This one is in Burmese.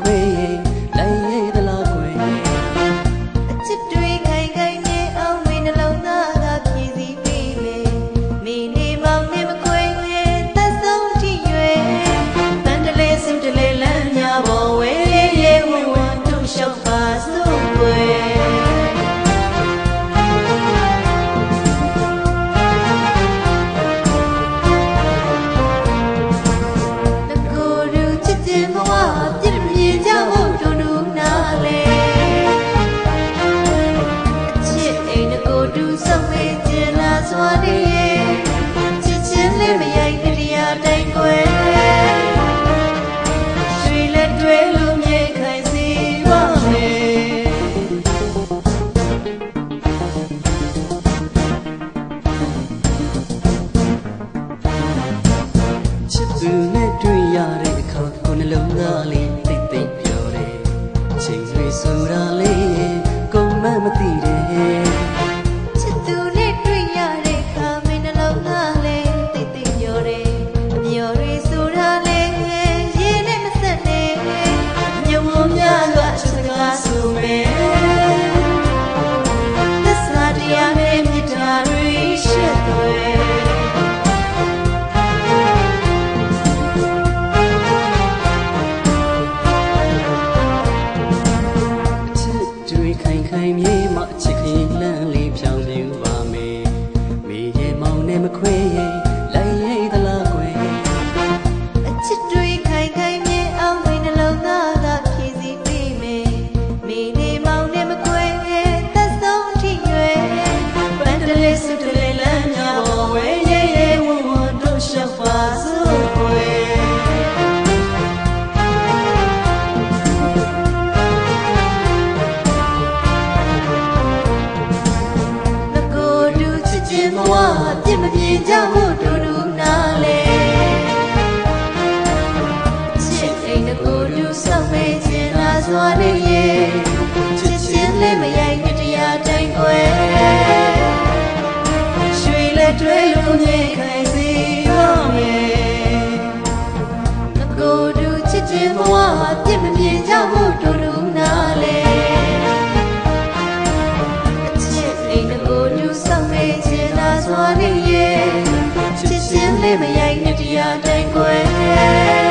ခွေ ချစ်သူနဲ့တွေ့ရတဲ့အခါကိုနှလုံးသားလေးတိတ်တိတ်ပြောတယ်ချိန်တွေဆိုတာလေးကုန်မှမသိတဲ့ နဲ့မခွေရင်လိုက်ရိတ်သလားကွယ်အချစ်တွေခိုင်ခိုင်မြဲအောင်ဒီနှလုံးသားသာဖြည့်စည်ပေးမယ်မိနေမောင်နဲ့မခွေသက်ဆုံးထိရွယ်ပန်တလေးစုတလေးလမ်းများပေါ်ဝဲရဲရဲဝွန်ဝွန်တို့ရှောက်ပါစို့ကွယ်ချင်းဘဝ မြင်ကြဖို့တူတူနားလေချစ်အိမ်တကူတူဆောင်မေ့ခြင်းသာစွာနေ ရိုက်နှစ်တရားတိုင်းကွယ်